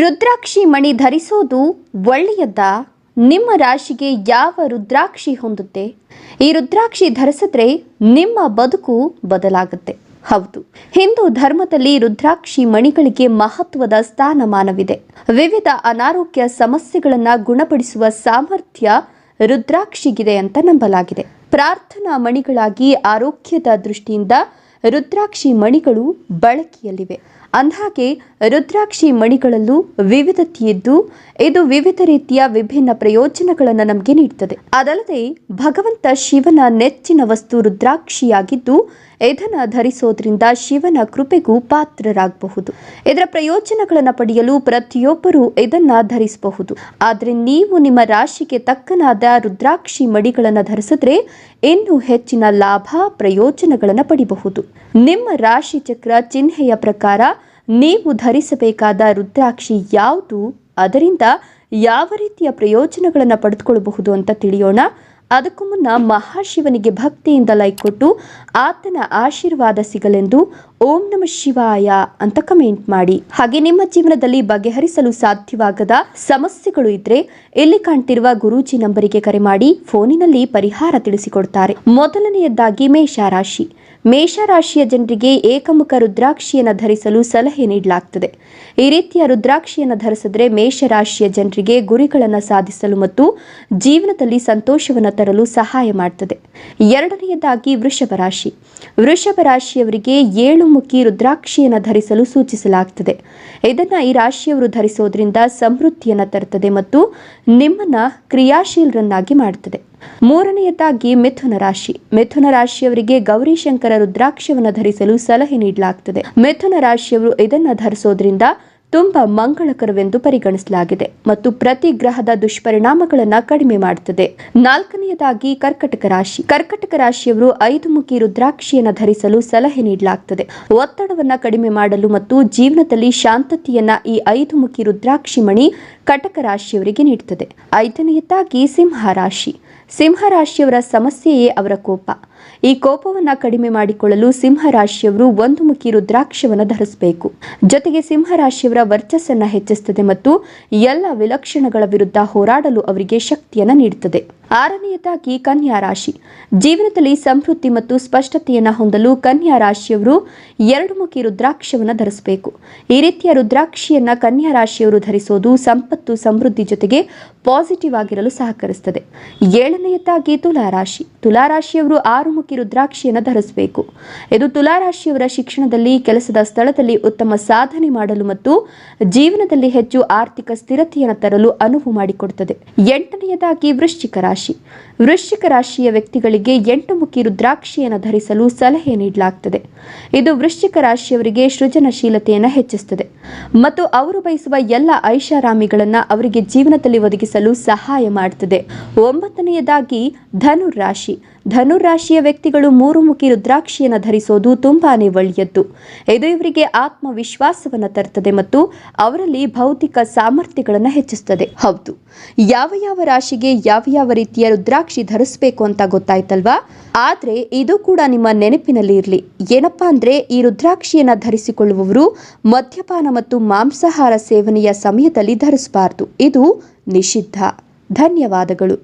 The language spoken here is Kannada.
ರುದ್ರಾಕ್ಷಿ ಮಣಿ ಧರಿಸೋದು ಒಳ್ಳೆಯದ? ನಿಮ್ಮ ರಾಶಿಗೆ ಯಾವ ರುದ್ರಾಕ್ಷಿ ಹೊಂದುತ್ತೆ? ಈ ರುದ್ರಾಕ್ಷಿ ಧರಿಸಿದ್ರೆ ನಿಮ್ಮ ಬದುಕು ಬದಲಾಗುತ್ತೆ. ಹೌದು, ಹಿಂದೂ ಧರ್ಮದಲ್ಲಿ ರುದ್ರಾಕ್ಷಿ ಮಣಿಗಳಿಗೆ ಮಹತ್ವದ ಸ್ಥಾನಮಾನವಿದೆ. ವಿವಿಧ ಅನಾರೋಗ್ಯ ಸಮಸ್ಯೆಗಳನ್ನು ಗುಣಪಡಿಸುವ ಸಾಮರ್ಥ್ಯ ರುದ್ರಾಕ್ಷಿಗಿದೆ ಅಂತ ನಂಬಲಾಗಿದೆ. ಪ್ರಾರ್ಥನಾ ಮಣಿಗಳಾಗಿ ಆರೋಗ್ಯದ ದೃಷ್ಟಿಯಿಂದ ರುದ್ರಾಕ್ಷಿ ಮಣಿಗಳು ಬಳಕೆಯಲ್ಲಿವೆ. ಅಂದಹಾಗೆ, ರುದ್ರಾಕ್ಷಿ ಮಣಿಗಳಲ್ಲೂ ವಿವಿಧತೆಯಿದ್ದು, ಇದು ವಿವಿಧ ರೀತಿಯ ವಿಭಿನ್ನ ಪ್ರಯೋಜನಗಳನ್ನು ನಮಗೆ ನೀಡುತ್ತದೆ ಅದಲ್ಲದೆ, ಭಗವಂತ ಶಿವನ ನೆಚ್ಚಿನ ವಸ್ತು ರುದ್ರಾಕ್ಷಿಯಾಗಿದ್ದು ಇದನ್ನು ಧರಿಸೋದ್ರಿಂದ ಶಿವನ ಕೃಪೆಗೂ ಪಾತ್ರರಾಗಬಹುದು. ಇದರ ಪ್ರಯೋಜನಗಳನ್ನು ಪಡೆಯಲು ಪ್ರತಿಯೊಬ್ಬರೂ ಇದನ್ನ ಧರಿಸಬಹುದು. ಆದರೆ ನೀವು ನಿಮ್ಮ ರಾಶಿಗೆ ತಕ್ಕನಾದ ರುದ್ರಾಕ್ಷಿ ಮಡಿಗಳನ್ನು ಧರಿಸಿದ್ರೆ ಇನ್ನೂ ಹೆಚ್ಚಿನ ಲಾಭ ಪ್ರಯೋಜನಗಳನ್ನು ಪಡಿಬಹುದು. ನಿಮ್ಮ ರಾಶಿ ಚಕ್ರ ಚಿಹ್ನೆಯ ಪ್ರಕಾರ ನೀವು ಧರಿಸಬೇಕಾದ ರುದ್ರಾಕ್ಷಿ ಯಾವುದು? ಅದರಿಂದ ಯಾವ ರೀತಿಯ ಪ್ರಯೋಜನಗಳನ್ನು ಪಡೆದುಕೊಳ್ಳಬಹುದು ಅಂತ ತಿಳಿಯೋಣ. ಅದಕ್ಕೂ ಮುನ್ನ ಮಹಾಶಿವನಿಗೆ ಭಕ್ತಿಯಿಂದ ಲೈಕ್ ಕೊಟ್ಟು ಆತನ ಆಶೀರ್ವಾದ ಸಿಗಲೆಂದು ಓಂ ನಮ ಶಿವಾಯ ಅಂತ ಕಮೆಂಟ್ ಮಾಡಿ. ಹಾಗೆ ನಿಮ್ಮ ಜೀವನದಲ್ಲಿ ಬಗೆಹರಿಸಲು ಸಾಧ್ಯವಾಗದ ಸಮಸ್ಯೆಗಳು ಇದ್ರೆ ಇಲ್ಲಿ ಕಾಣ್ತಿರುವ ಗುರೂಜಿ ನಂಬರಿಗೆ ಕರೆ ಮಾಡಿ ಫೋನಿನಲ್ಲಿ ಪರಿಹಾರ ತಿಳಿಸಿಕೊಡ್ತಾರೆ. ಮೊದಲನೆಯದಾಗಿ ಮೇಷರಾಶಿ. ಮೇಷರಾಶಿಯ ಜನರಿಗೆ ಏಕಮುಖ ರುದ್ರಾಕ್ಷಿಯನ್ನು ಧರಿಸಲು ಸಲಹೆ ನೀಡಲಾಗ್ತದೆ. ಈ ರೀತಿಯ ರುದ್ರಾಕ್ಷಿಯನ್ನು ಧರಿಸಿದ್ರೆ ಮೇಷರಾಶಿಯ ಜನರಿಗೆ ಗುರಿಗಳನ್ನು ಸಾಧಿಸಲು ಮತ್ತು ಜೀವನದಲ್ಲಿ ಸಂತೋಷವನ್ನು ತರಲು ಸಹಾಯ ಮಾಡ್ತದೆ. ಎರಡನೆಯದಾಗಿ ವೃಷಭ ರಾಶಿ. ವೃಷಭ ರಾಶಿಯವರಿಗೆ ಏಳು ಮುಖಿ ರುದ್ರಾಕ್ಷಿಯನ್ನು ಧರಿಸಲು ಸೂಚಿಸಲಾಗ್ತದೆ ಇದನ್ನು ಈ ರಾಶಿಯವರು ಧರಿಸೋದ್ರಿಂದ ಸಮೃದ್ಧಿಯನ್ನು ತರುತ್ತದೆ ಮತ್ತು ನಿಮ್ಮನ್ನ ಕ್ರಿಯಾಶೀಲರನ್ನಾಗಿ ಮಾಡುತ್ತದೆ ಮೂರನೆಯದಾಗಿ ಮಿಥುನ ರಾಶಿ. ಮಿಥುನ ರಾಶಿಯವರಿಗೆ ಗೌರಿಶಂಕರ ರುದ್ರಾಕ್ಷವನ್ನು ಧರಿಸಲು ಸಲಹೆ ನೀಡಲಾಗ್ತದೆ. ಮಿಥುನ ರಾಶಿಯವರು ಇದನ್ನು ಧರಿಸೋದ್ರಿಂದ ತುಂಬಾ ಮಂಗಳಕರವೆಂದು ಪರಿಗಣಿಸಲಾಗಿದೆ ಮತ್ತು ಪ್ರತಿ ಗ್ರಹದ ದುಷ್ಪರಿಣಾಮಗಳನ್ನು ಕಡಿಮೆ ಮಾಡುತ್ತದೆ. ನಾಲ್ಕನೆಯದಾಗಿ ಕರ್ಕಟಕ ರಾಶಿ. ಕರ್ಕಟಕ ರಾಶಿಯವರು ಐದು ಮುಖಿ ರುದ್ರಾಕ್ಷಿಯನ್ನು ಧರಿಸಲು ಸಲಹೆ ನೀಡಲಾಗುತ್ತದೆ ಒತ್ತಡವನ್ನ ಕಡಿಮೆ ಮಾಡಲು ಮತ್ತು ಜೀವನದಲ್ಲಿ ಶಾಂತತೆಯನ್ನ ಈ ಐದು ಮುಖಿ ರುದ್ರಾಕ್ಷಿ ಮಣಿ ಕಟಕ ರಾಶಿಯವರಿಗೆ ನೀಡುತ್ತದೆ ಐದನೆಯದಾಗಿ ಸಿಂಹ ರಾಶಿ. ಸಿಂಹ ರಾಶಿಯವರ ಸಮಸ್ಯೆಯೇ ಅವರ ಕೋಪ. ಈ ಕೋಪವನ್ನು ಕಡಿಮೆ ಮಾಡಿಕೊಳ್ಳಲು ಸಿಂಹ ರಾಶಿಯವರು ಒಂದು ಮುಖಿ ರುದ್ರಾಕ್ಷವನ್ನು ಧರಿಸಬೇಕು. ಜೊತೆಗೆ ಸಿಂಹ ರಾಶಿಯವರ ವರ್ಚಸ್ಸನ್ನು ಹೆಚ್ಚಿಸುತ್ತದೆ ಮತ್ತು ಎಲ್ಲ ವಿಲಕ್ಷಣಗಳ ವಿರುದ್ಧ ಹೋರಾಡಲು ಅವರಿಗೆ ಶಕ್ತಿಯನ್ನು ನೀಡುತ್ತದೆ ಆರನೆಯದಾಗಿ ಕನ್ಯಾ ರಾಶಿ. ಜೀವನದಲ್ಲಿ ಸಮೃದ್ಧಿ ಮತ್ತು ಸ್ಪಷ್ಟತೆಯನ್ನು ಹೊಂದಲು ಕನ್ಯಾ ರಾಶಿಯವರು ಎರಡು ಮುಖಿ ರುದ್ರಾಕ್ಷವನ್ನು ಧರಿಸಬೇಕು. ಈ ರೀತಿಯ ರುದ್ರಾಕ್ಷಿಯನ್ನ ಕನ್ಯಾ ರಾಶಿಯವರು ಧರಿಸೋದು ಸಂಪತ್ತು ಸಮೃದ್ಧಿ ಜೊತೆಗೆ ಪಾಸಿಟಿವ್ ಆಗಿರಲು ಸಹಕರಿಸುತ್ತದೆ ಏಳನೆಯದಾಗಿ ತುಲಾರಾಶಿ. ತುಲಾರಾಶಿಯವರು ಆರು ಮುಖಿ ರುದ್ರಾಕ್ಷಿಯನ್ನು ಧರಿಸಬೇಕು. ಇದು ತುಲಾರಾಶಿಯವರ ಶಿಕ್ಷಣದಲ್ಲಿ, ಕೆಲಸದ ಸ್ಥಳದಲ್ಲಿ ಉತ್ತಮ ಸಾಧನೆ ಮಾಡಲು ಮತ್ತು ಜೀವನದಲ್ಲಿ ಹೆಚ್ಚು ಆರ್ಥಿಕ ಸ್ಥಿರತೆಯನ್ನು ತರಲು ಅನುವು ಮಾಡಿಕೊಡುತ್ತದೆ. ಎಂಟನೆಯದಾಗಿ ವೃಶ್ಚಿಕ ರಾಶಿ. ವೃಶ್ಚಿಕ ರಾಶಿಯ ವ್ಯಕ್ತಿಗಳಿಗೆ ಎಂಟು ಮುಖಿ ರುದ್ರಾಕ್ಷಿಯನ್ನು ಧರಿಸಲು ಸಲಹೆ ನೀಡಲಾಗುತ್ತದೆ ಇದು ವೃಶ್ಚಿಕ ರಾಶಿಯವರಿಗೆ ಸೃಜನಶೀಲತೆಯನ್ನು ಹೆಚ್ಚಿಸುತ್ತದೆ ಮತ್ತು ಅವರು ಬಯಸುವ ಎಲ್ಲ ಐಷಾರಾಮಿಗಳನ್ನು ಅವರಿಗೆ ಜೀವನದಲ್ಲಿ ಒದಗಿಸಲು ಸಹಾಯ ಮಾಡುತ್ತದೆ. ಒಂಬತ್ತನೆಯದಾಗಿ ಧನುರ್ ರಾಶಿ. ಧನುರ್ ರಾಶಿಯ ವ್ಯಕ್ತಿಗಳು ಮೂರು ಮುಖಿ ರುದ್ರಾಕ್ಷಿಯನ್ನು ಧರಿಸೋದು ತುಂಬಾನೇ ಒಳ್ಳೆಯದ್ದು. ಇದು ಇವರಿಗೆ ಆತ್ಮವಿಶ್ವಾಸವನ್ನು ತರುತ್ತದೆ ಮತ್ತು ಅವರಲ್ಲಿ ಭೌತಿಕ ಸಾಮರ್ಥ್ಯಗಳನ್ನು ಹೆಚ್ಚಿಸುತ್ತದೆ ಹೌದು. ಯಾವ ಯಾವ ರಾಶಿಗೆ ಯಾವ ಯಾವ ರೀತಿಯ ರುದ್ರಾಕ್ಷಿ ಧರಿಸಬೇಕು ಅಂತ ಗೊತ್ತಾಯ್ತಲ್ವಾ? ಆದರೆ ಇದು ಕೂಡ ನಿಮ್ಮ ನೆನಪಿನಲ್ಲಿ ಇರಲಿ. ಏನಪ್ಪಾ ಅಂದರೆ ಈ ರುದ್ರಾಕ್ಷಿಯನ್ನು ಧರಿಸಿಕೊಳ್ಳುವವರು ಮದ್ಯಪಾನ ಮತ್ತು ಮಾಂಸಾಹಾರ ಸೇವನೆಯ ಸಮಯದಲ್ಲಿ ಧರಿಸಬಾರದು. ಇದು ನಿಷಿದ್ಧ. ಧನ್ಯವಾದಗಳು.